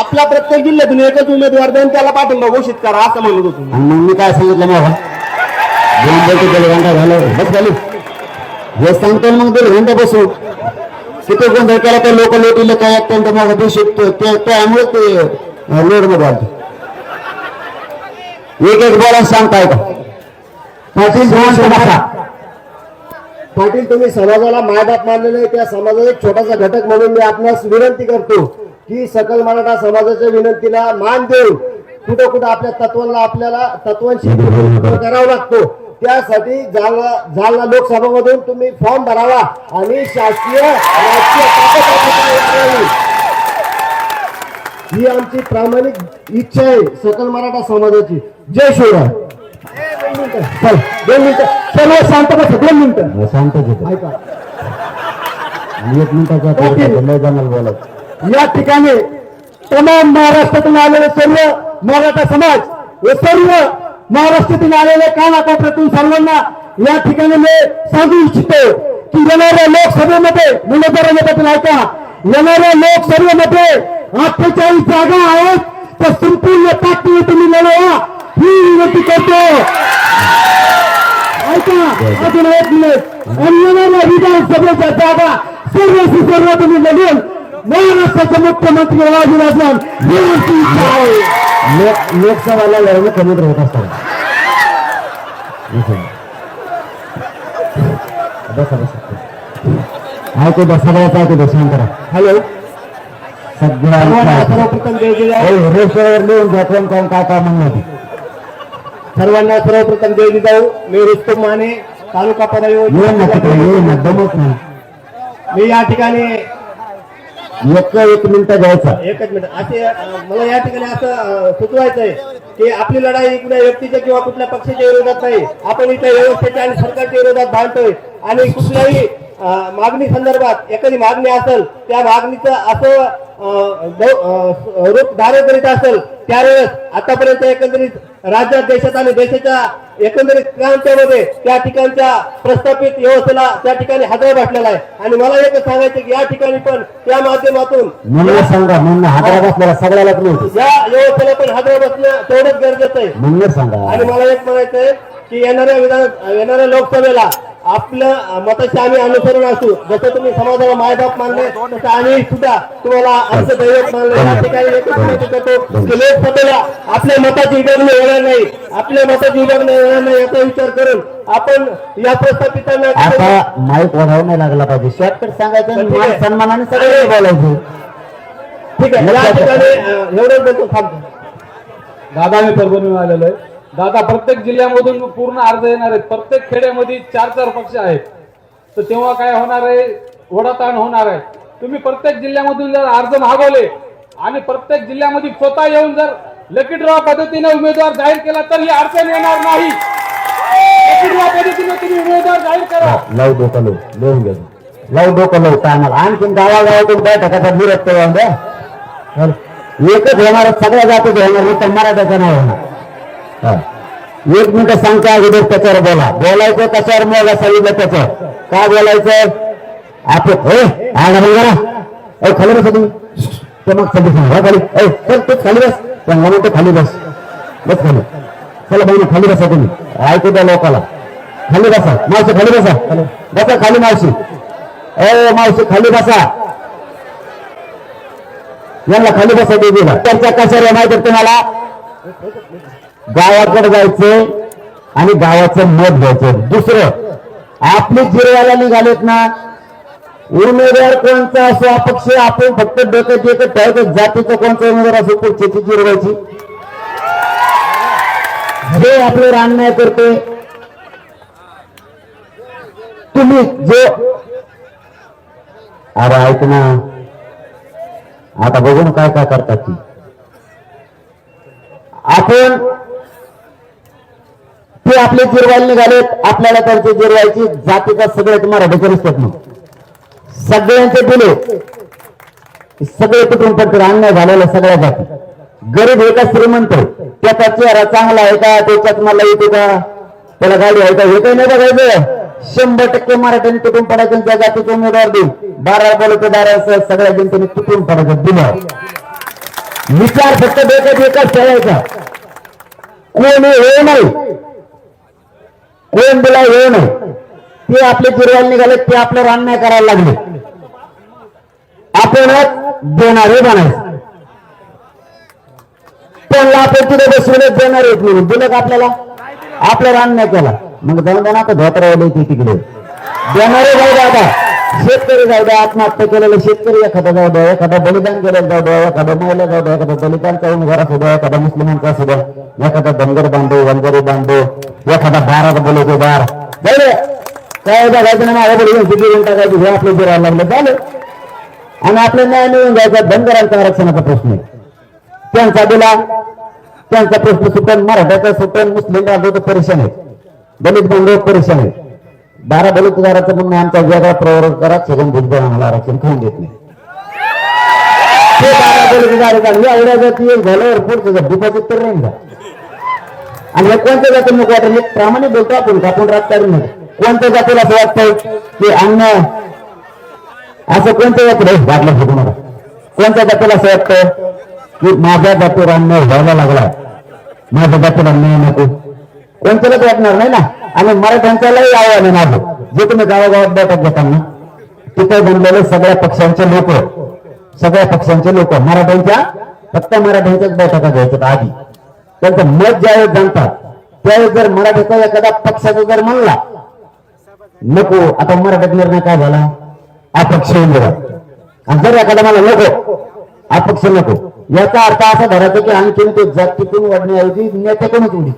आपल्या प्रत्येक जिल्ह्यातून एकच उमेदवार देऊन त्याला पाठिंबा घोषित करा असं म्हणत होतो. आणि मग मी काय सांगितलं मग दोन दीड घंटा झालं. बस खाली हे सांगतो ना मग दीड घंटा बसू. किती गोंधळ केला तर लोक लोटीला काय अत्यंत मग देऊ शकतो ते त्यामुळे ते लोडमध्ये आलतो एक एक बोला सांगताय का पाटील. पाटील तुम्ही समाजाला मायबाप मानलेलं आहे. त्या समाजाचा एक छोटासा घटक म्हणून मी आपणास विनंती करतो. की सकल मराठा समाजाच्या विनंतीला मान देऊन कुठं कुठं आपल्या तत्वांना आपल्याला तत्वांशी करावं लागतो. त्यासाठी जालना जालना लोकसभामधून तुम्ही फॉर्म भरावा आणि शासकीय. ही आमची प्रामाणिक इच्छा आहे सकल मराठा समाजाची. जय शिवराय. चल, दोन मिनिटं. सर्व शांत बसा दोन मिनिटं. होतो ऐका. एक जणांना बोलत या ठिकाणी तमाम महाराष्ट्रातून आलेले सर्व मराठा समाज हे सर्व महाराष्ट्रातून आलेले कानाकोपऱ्यातून सर्वांना या ठिकाणी मी सांगू इच्छितो की येणाऱ्या लोकसभेमध्ये मुलं पाटील ऐका येणाऱ्या लोकसभेमध्ये अठ्ठेचाळीस जागा आहेत तर संपूर्ण ताकदीने तुम्ही लढवा. ही विनंती करतो. ऐका अजून एक मिनिट. आणि येणाऱ्या विधानसभेच्या जागा सर्व सर्व तुम्ही लढून महाराष्ट्राचे मुख्यमंत्री राजूराजन यांची इच्छा आहे लोक लोकसभाला लढणं कमी होत असतात बसा बसा ऐकू द्या सगळ्याच ऐकू द्या शांत करा हॅलो सगळ्यांचा सर्वप्रथम जय जिजाऊ रेषेवर लिहून घ्या कोण कोण काय काय म्हणणार ते. सर्वांना सर्वप्रथम जय जिजाऊ मी रुस्तम माने तालुका ये ना तिकडे ये पदायो ना दमत नाही मी या ठिकाणी एक एक मिनिट घ्यायचा एकच मिनिट. असे मला या ठिकाणी असं अं, सुचवायचं आहे की आपली लढाई कुठल्या व्यक्तीच्या किंवा कुठल्या पक्षाच्या विरोधात नाही. आपण इथे व्यवस्थेच्या आणि सरकारच्या विरोधात भांडतोय. आणि कुठल्याही मागणी संदर्भात एखादी मागणी असेल त्या मागणीचं असं रूप धारण करीत असेल त्यावेळेस आतापर्यंत एकंदरीत राज्यात देशात आणि देशाच्या एकंदरीत क्रांतीमध्ये त्या ठिकाणच्या प्रस्थापित व्यवस्थेला त्या ठिकाणी हादर बसलेला आहे. आणि मला एकच सांगायचं की या ठिकाणी पण त्या माध्यमातून म्हणून सांगा म्हणून हाताला बसलेला सगळ्यालाच मिळते या व्यवस्थेला पण हादर बसणं तेवढंच गरजेचं आहे. म्हणून सांगा. आणि मला एक म्हणायचंय की येणाऱ्या विधान येणाऱ्या लोकसभेला आपलं मताचे आम्ही अनुसरण असू. जसं तुम्ही समाजाला मायबाप मानले तसं आम्ही सुद्धा तुम्हाला आमचं दैवत मानले. या ठिकाणी करतो की लोकसभेला आपल्या मताची विभागणी होणार नाही. आपल्या मताची विभागणी होणार नाही याचा विचार करून आपण या प्रस्थापितांना आता माईक वाढावं नाही लागला पाहिजे. शॉर्टकट सांगायचं सन्मानाने सगळे बोलायचं. ठीक आहे. या ठिकाणी एवढंच बोलतो. थांबतो दादा मी परभणीहून आलेलो आहे. दादा प्रत्येक जिल्ह्यामधून पूर्ण अर्ज येणार आहेत. प्रत्येक खेड्यामध्ये चार चार पक्ष आहेत. तर तेव्हा काय होणार आहे? ओढाताण होणार आहे. तुम्ही प्रत्येक जिल्ह्यामधून जर अर्ज मागवले आणि प्रत्येक जिल्ह्यामध्ये स्वतः येऊन जर लकी ड्रॉ पद्धतीने उमेदवार जाहीर केला तर ही अडचण येणार नाही. लकी ड्रॉ पद्धतीने तुम्ही उमेदवार जाहीर करा. लव डोकं लव. लिहून घ्या. लव डोकं लव टायमाला. आणखीन गावागावातून काय टाकायचा विरोध द्या एकच होणार सगळ्या जातीच होणार नाही तर मराठ्याचं नाही होणार. एक मिनिट सांगता अगोदर त्याच्यावर बोला. बोलायचं कशावर? मग सांगितलं त्याचं काय बोलायचं? आपण हे खाली बसा तुम्ही. ते मग सगळी सांगा खाली. चल तू खाली बस. त्या म्हणून खाली बस. बस खाली. चला बहिणी खाली बसा तुम्ही. ऐकू द्या लोकाला. खाली बसा. मावशी खाली बसा. बसा खाली मावशी. ए मावशी खाली बसा. यांना खाली बसा देवीला चर्चा कशावर माहिती तुम्हाला? गावाकडे जायचं आणि गावाचं मत घ्यायचं दुसरं आपली जिरवायला निघालेत ना उमेदवार कोणचा असो अपक्ष आपण फक्त डोक्यात एकच ठेवायचं जातीचं कोणचा उमेदवार असो पुढच्याची जिरवायची. जे आपले अन्याय करते तुम्ही जो अरे ऐक ना आता बघून काय काय करतात ती. आपण ते आपले जिरवायला निघालेत आपल्याला त्यांचे जिरवायची जातीचा सगळे तुम्हाला रिस्पेक्ट मग सगळ्यांचे दिले सगळे कुटुंब पडतील अन्याय झालेला सगळ्या जाती. गरीब आहे का श्रीमंत त्याचा चेहरा चांगला आहे का? त्याच्यात मला येते का? त्याला गाडी आहे का? हे काही नाही बघायचं. शंभर टक्के मराठ्यांनी तुटून पडायचं त्या जातीचे उमेदवार देऊन बारा बोलतो दारा सगळ्या जनतेने तुटून पडायचं. दिलं. विचार फक्त डोक्यात एकच ठेवायचा. कोणी हे नाही. कोण दिला हे नाही ते आपले जिरवायला निघाले ते आपलं रान नाही करायला लागले. आपणच देणारे बनायचं त्यांना आपण तिथे बसवूनच देणार येत म्हणून. दिलं का आपल्याला? आपलं रान नाही केला. मग जाऊन द्या ना तिकडे. देणारे भाऊ दादा. शेतकरी जाऊ द्या आत्महत्या केलेले शेतकरी एखादा जाऊ द्या एखादा बलिदान केलेलं जाऊ द्या एखादा महिला जाऊ द्या एखादा बलिदान करून घर असू द्या एखादा मुस्लिमांचा असू द्या एखादा धनगर बांधव वनगरी बांधव एखादा बारात बोलवतो बार जाऊ काय बघायचं नाही माझ्या बरोबर गिरून टाकायचं हे आपलं जिरायला लागलं झालं. आणि आपल्या न्याय मिळून जायचा धनगरांचा आरक्षणाचा प्रश्न आहे. त्यांचा दिला त्यांचा प्रश्न सुटेल मराठ्याचा सुटेल मुस्लिम बांधव परेशान आहेत दलित बांधव परेशान आहेत बारा दलितदाराचं म्हणून आमचा वेगळा प्रवर्ग करा छगन भुजबळ आम्हाला आरक्षण खाऊन देत नाही. ते बारा दलितदार एवढ्या जाती एक झाल्यावर पुढचं डिपॉझिट तर नाही का आणि हे कोणत्या जाती नको वाटत हे प्रामाणिक बोलतो आपण आपण राजकारण नाही कोणत्या जातीला असं वाटतंय की अन्न असं कोणत्या जातीला? वाटलं होतं मला कोणत्या जातीला असं वाटतं की माझ्या जातीवर अन्न व्हायला लागला माझ्या जातीला अन्न नको. कोणत्यालाच वाटणार नाही ना? आणि मराठ्यांच्यालाही आव्हान आहे माझं. जे तुम्ही गावागावात बैठक घेताना तिथे बनलेले सगळ्या पक्षांचे लोक सगळ्या पक्षांचे लोक मराठ्यांच्या फक्त मराठ्यांच्याच बैठका घ्यायच्या आधी. त्यांचं मत ज्यावेळेस जाणतात त्यावेळेस जर मराठीचा एखादा पक्षाचा जर म्हणला नको आता मराठ्यात निर्णय काय झाला? अपक्ष उमेदवार आणि जर एखादा मला नको अपक्ष नको. याचा अर्थ असा धरायचा की आणखीन ते जातीतून वाढण्याऐवजी नेत्याकडूनच उडी.